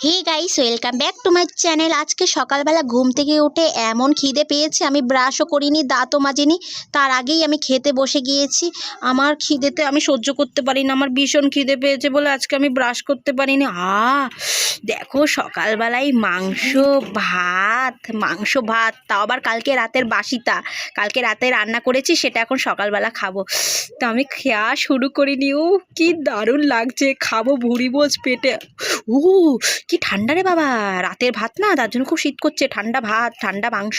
Hey guys, welcome back to my channel. আজকে সকালবেলা ঘুম থেকে উঠে এমন খিদে পেয়েছে, আমি ব্রাশও করিনি, দাঁতও মাজিনি। তার আগেই আমি খেতে বসে গিয়েছি। আমার খিদেতে আমি সহ্য করতে পারি না আমার ভীষণ খিদে পেয়েছে বলে আজকে আমি ব্রাশ করতে পারিনি। আ, দেখো সকালবেলায় মাংস, ভাত মাংস, ভাত, তাও আবার কালকে রাতের বাসিতা। কালকে রাতে রান্না করেছি, সেটা এখন সকালবেলা খাব। তো আমি খেয়া শুরু করিনি ও কি দারুণ লাগছে, খাব ভুড়ি বোঝ পেটে। ও কি ঠান্ডা রে বাবা? রাতের ভাত না? তার জন্য খুব শীত করছে। ঠান্ডা ভাত, ঠান্ডা মাংস।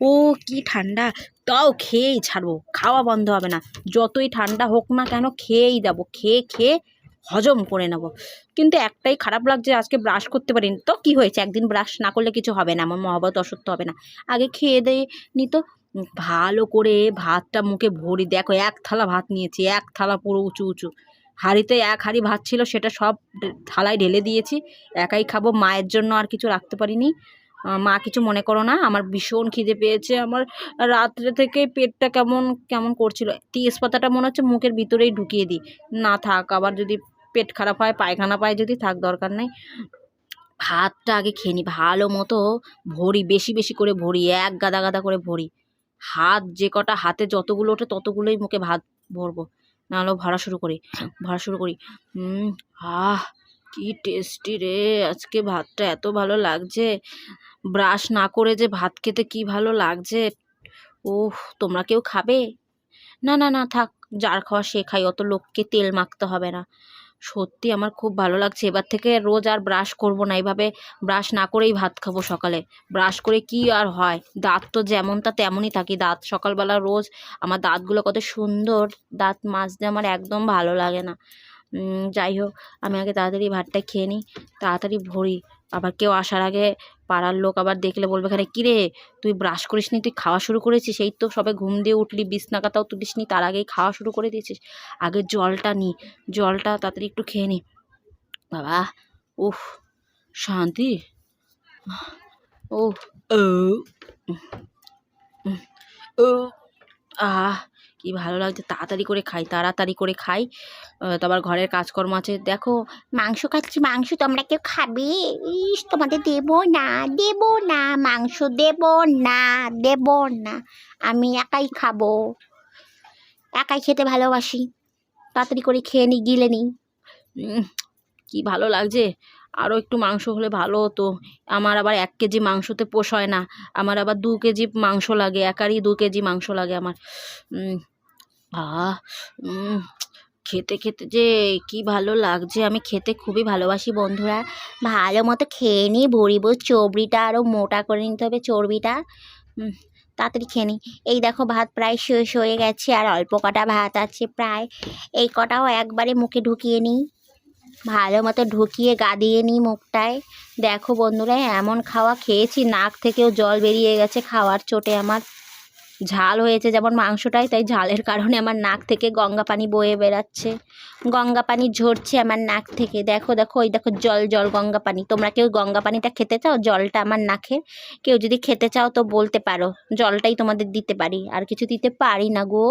ও কি ঠান্ডা। তাও খেয়েই ছাড়বো। খাওয়া বন্ধ হবে না। যতই ঠান্ডা হোক না কেন খেয়েই যাব। খেয়ে খেয়ে হজম করে নেব। কিন্তু একটাই খারাপ লাগছে, আজকে ব্রাশ করতে পারিনি। তো কি হয়েছে? একদিন ব্রাশ না করলে কিছু হবে না। আমার মহাবত অসুস্থ হবে না। আগে খেয়ে দিয়ে নি তো। ভালো করে ভাতটা মুখে ভরি। দেখো, এক থালা ভাত নিয়েছি। এক থালা পুরো উঁচু উঁচু। হাঁড়িতে এক হাঁড়ি ভাত ছিল, সেটা সব থালায় ঢেলে দিয়েছি। একাই খাব, মায়ের জন্য আর কিছু রাখতে পারিনি। মা কিছু মনে করো না, আমার ভীষণ খিদে পেয়েছে। আমার রাত্রে থেকে পেটটা কেমন কেমন করছিল। তেজপাতাটা মনে হচ্ছে মুখের ভিতরেই ঢুকিয়ে দিই। না থাক, আবার যদি পেট খারাপ হয়, পায়খানা পায় যদি থাক, দরকার নেই। ভাতটা আগে খেয়ে নি, ভালো মতো ভরি, বেশি বেশি করে ভরি, এক গাদা গাদা করে ভরি। হাত যে কটা, হাতে যতগুলো ওঠে, ততগুলোই মুখে ভাত ভরবো। নাহলেও ভাড়া শুরু করি, ভাড়া শুরু করি। আহ, কি টেস্টি রে, আজকে ভাতটা এত ভালো লাগছে। ব্রাশ না করে যে ভাত খেতে কি ভালো লাগছে। ও তোমরা কেউ খাবে? না না না, থাক, যার খাওয়া সে খাই, অত লোককে তেল মাখতে হবে না। সত্যি আমার খুব ভালো লাগছে। এবার থেকে রোজ আর ব্রাশ করব না। এভাবে ব্রাশ না করেই ভাত খাব সকালে। ব্রাশ করে কি আর হয়? দাঁত তো যেমনটা তেমনই থাকি। দাঁত সকালবেলা রোজ আমার দাঁতগুলো কত সুন্দর। দাঁত মাজতে আমার একদম ভালো লাগে না। যাই হোক, আমি আগে তাড়াতাড়ি ভাতটা খেয়ে নিই। তাড়াতাড়ি ভরি। আবার কেউ আসার আগে পাড়ার লোক আবার দেখলে বলবে এখানে, কিরে, তুই ব্রাশ করিস নি? তুই খাওয়া শুরু করেছিস? এই তো সবে ঘুম দিয়ে উঠলি বিছনা কাতাও তুলিস নি, তার আগেই খাওয়া শুরু করে দিয়েছিস। আগে জলটা নি, জলটা তাড়াতাড়ি একটু খেয়ে নি। বাবা, উফ, শান্তি। ও ও ও আহ কি ভালো লাগছে? তাড়াতাড়ি করে খাই তাড়াতাড়ি করে খাই। তারপর ঘরের কাজকর্ম আছে। দেখো মাংস খাচ্ছি মাংস তোমরা কেউ খাবে? ইস তোমাদের দেবো না দেবো না মাংস দেবো না দেবো না। আমি একাই খাব। একাই খেতে ভালোবাসি। তাড়াতাড়ি করে খেয়ে নি গিলে নি। উম, কি ভালো লাগছে। আরও একটু মাংস হলে ভালো হতো। আমার আবার এক কেজি মাংসতে পোষায় না। আমার আবার দু কেজি মাংস লাগে একারই দু কেজি মাংস লাগে আমার। আহ খেতে খেতে যে কি ভালো লাগছে। আমি খেতে খুবই ভালোবাসি বন্ধুরা। ভালো মতো খেয়ে নিই, ভরিব, চর্বিটা আরও মোটা করে নিতে হবে চর্বিটা। তাড়াতাড়ি খেয়ে নিই। এই দেখো ভাত প্রায় শেষ হয়ে গেছে আর অল্প কটা ভাত আছে প্রায়। এই কটাও একবারে মুখে ঢুকিয়ে নিই। ভালো মতো ঢুকিয়ে গাদিয়ে নিই মুখটায়। দেখো বন্ধুরা, এমন খাওয়া খেয়েছি, নাক থেকেও জল বেরিয়ে গেছে খাওয়ার চোটে আমার। ঝাল হয়েছে যেমন মাংসটাই, তাই ঝালের কারণে আমার নাক থেকে গঙ্গা পানি বয়ে বেরাচ্ছে গঙ্গা পানি ঝরছে আমার নাক থেকে। দেখো দেখো, ওই দেখো জল জল, গঙ্গা পানি। তোমরা কেউ গঙ্গা পানিটা খেতে চাও? জলটা আমার নাকের কেউ যদি খেতে চাও তো বলতে পারো। জলটাই তোমাদের দিতে পারি। আর কিছু দিতে পারি না গো।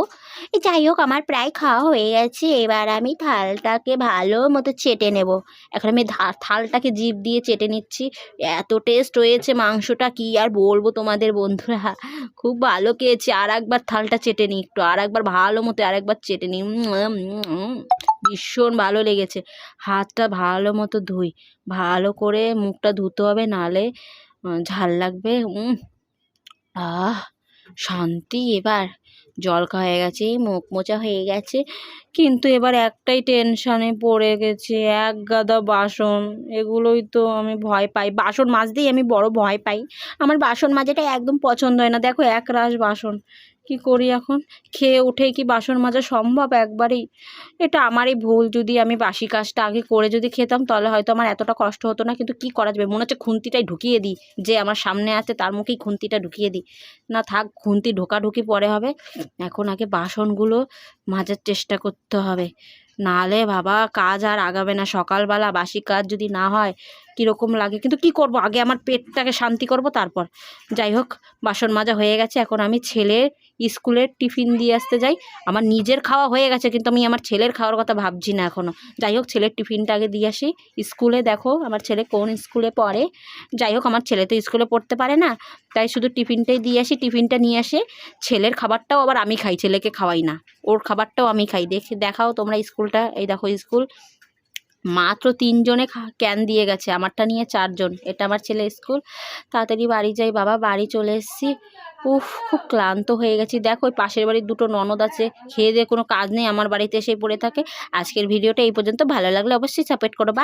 এই যাই হোক, আমার প্রায় খাওয়া হয়ে গেছে। এবার আমি থালটাকে ভালো মতো চেটে নেব। এখন আমি থালটাকে জিভ দিয়ে চেটে নিচ্ছি। এত টেস্ট হয়েছে মাংসটা, কি আর বলব তোমাদের বন্ধুরা? খুব ভালো খেয়েছি। আর একবার থালটা চেটে নিই একটু আর একবার ভালো মতো আর একবার চেটে নিই ভীষণ ভালো লেগেছে। হাতটা ভালো মতো ধুই, ভালো করে মুখটা ধুতে হবে, নালে ঝাল লাগবে। আহ, শান্তি এবার। জল খাওয়া গেছে মুখ মোচা হয়ে গেছে। কিন্তু এবার একটাই টেনশানে পড়ে গেছে, এক গাদা বাসন, এগুলোই তো আমি ভয় পাই। বাসন মাজতেই আমি বড় ভয় পাই। আমার বাসন মাজাটা একদম পছন্দ হয় না। দেখো এক রাশ বাসন। কি করি এখন? খেয়ে উঠে কি বাসন মাজা সম্ভব একবারেই? এটা আমারই ভুল। যদি আমি বাসি কাজটা আগে করে যদি খেতাম, তাহলে হয়তো আমার এতটা কষ্ট হতো না। কিন্তু কি করা যাবে? মনে হচ্ছে খুন্তিটাই ঢুকিয়ে দিই। যে আমার সামনে আছে, তার মুখেই খুন্তিটা ঢুকিয়ে দিই। না থাক, খুন্তি ঢোকাঢুকি পরে হবে। এখন আগে বাসনগুলো মাজার চেষ্টা করতে হবে। নাহলে বাবা, কাজ আর আগাবে না। সকালবেলা বাসি কাজ যদি না হয় কীরকম লাগে। কিন্তু কি করব? আগে আমার পেটটাকে শান্তি করব, তারপর। যাই হোক, বাসন মাজা হয়ে গেছে। এখন আমি ছেলের স্কুলের টিফিন দিয়ে আসতে যাই। আমার নিজের খাওয়া হয়ে গেছে, কিন্তু আমি আমার ছেলের খাওয়ার কথা ভাবছি না এখনও যাই হোক, ছেলের টিফিনটা আগে দিয়ে আসি। স্কুলে দেখো, আমার ছেলে কোন স্কুলে পড়ে। যাই হোক, আমার ছেলে তো স্কুলে পড়তে পারে না। তাই শুধু টিফিনটাই দিয়ে আসি, টিফিনটা নিয়ে আসে। ছেলের খাবারটাও আবার আমি খাই, ছেলেকে খাওয়াই না। ওর খাবারটাও আমি খাই। দেখে দেখাও তোমরা স্কুলটা। এই দেখো স্কুল। মাত্র তিনজনে ক্যান দিয়ে গেছে। আমারটা নিয়ে চারজন। এটা আমার ছেলে স্কুল। তাড়াতাড়ি বাড়ি যাই বাবা। বাড়ি চলে এসেছি। উফ, খুব ক্লান্ত হয়ে গেছি। দেখো, ওই পাশের বাড়ির দুটো ননদ আছে। খেয়ে দিয়ে কোনো কাজ নেই। আমার বাড়িতে এসে পড়ে থাকে। আজকের ভিডিওটা এই পর্যন্ত। ভালো লাগলে অবশ্যই সাপোর্ট করো। বা